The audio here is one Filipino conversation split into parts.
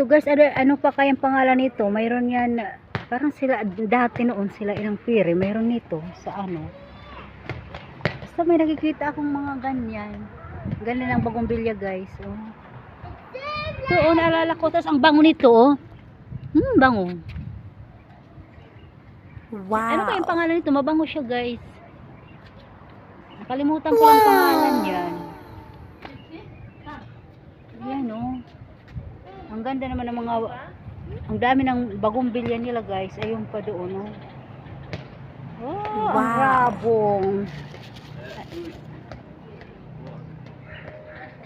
guys, ano, ano pa kayang pangalan nito? Mayroon yan, parang sila, dati noon sila ilang piri, mayroon nito sa ano. Basta may nakikita akong mga ganyan. Ganyan ang bagong bilya guys. Oh. Ito, oh, naalala ko. Tapos ang bango nito, oh. Hmm, bango. Wow. Ano kayang pangalan nito? Mabango siya guys. Nakalimutan ko lang pangalan yan. Yan, oh. Ang ganda naman ng mga ang dami ng bagong bilya nila guys ayun pa doon oh. Oh, ang Wow. rabong.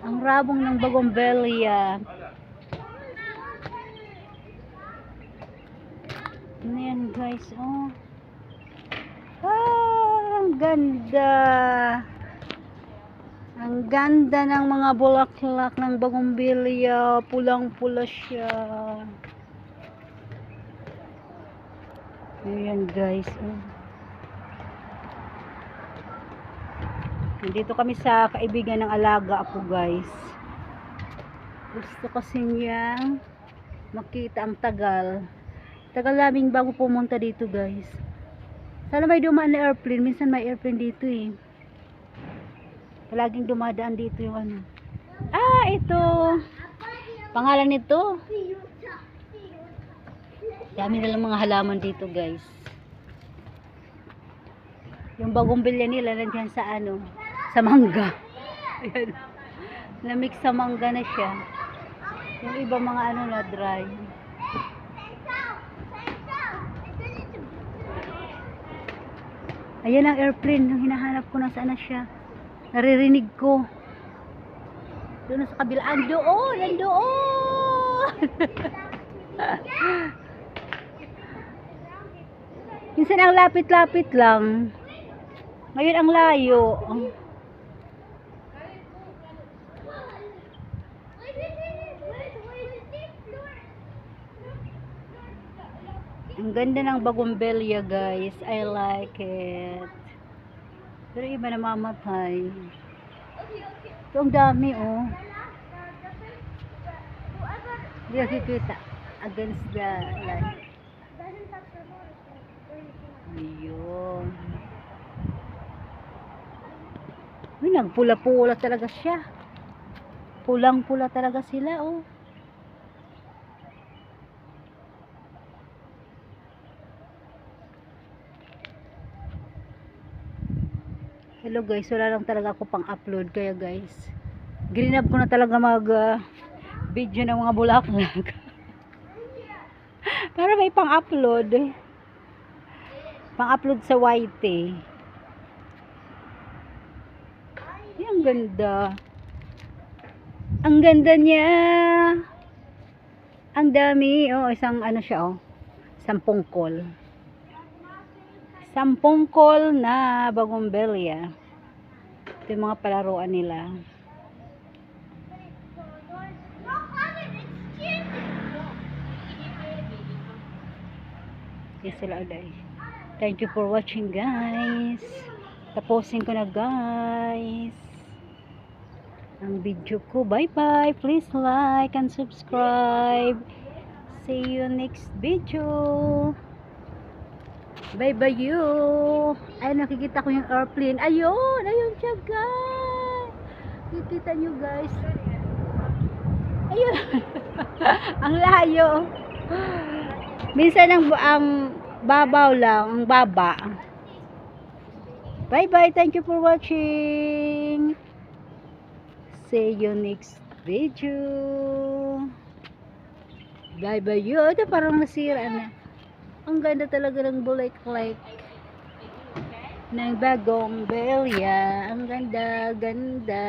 Ang rabong ng bagong bilya. Ano yan guys, oh. Ah, ang ganda. Ang ganda ng mga bulaklak ng bagong bilya. Pulang-pula siya. Ayan guys. Oh. Nandito kami sa kaibigan ng alaga ako guys. Gusto kasi niya makita ang tagal. Tagal naming bago pumunta dito guys. Sana may dumaan na airplane. Minsan may airplane dito eh. Palaging dumadaan dito yung ano. Ah, ito. Pangalan nito. Dami na lang mga halaman dito guys. Yung bagong bilya nila nandiyan sa ano, sa mangga. Ayan. Lamig sa mangga na siya. Yung iba mga ano na dry. Ayan ang airplane yung hinahanap ko nasaan na siya. Naririnig ko. Doon sa kabila. Andoon! Andoon! Minsan ang lapit-lapit lang. Ngayon ang layo. Ang ganda ng bagumbelia guys. I like it. Pero iba namamatay. Ito ang dami oh. Hindi nakikita. Against the light. Ayun. Uy, nagpula-pula talaga siya. Pulang-pula talaga sila oh. Hello guys, wala lang talaga ako pang upload kaya guys. Up ko na talaga mag uh, video ng mga bulaklak. Para may pang upload. Pang upload sa YT. Ay, ang ganda. Ang ganda niya. Ang dami. Oh, isang ano siya oh. Sampung call. Sampung call na bagong belya. Ito yung mga palaruan nila. Okay sila uday. Thank you for watching guys. Tapusin ko na guys. Ang video ko. Bye bye. Please like and subscribe. See you next video. Bye bye you. Ay nakikita ko yung airplane. Ayun, ayun siya guys. Kikita nyo guys. Ayun. ang layo. Minsan ang, ang babaw lang, ang baba. Bye bye. Thank you for watching. See you next video. Bye bye you. Ito parang nasira na. Ganda talaga ng bulay-like ng bagong belya. Ang ganda, ganda.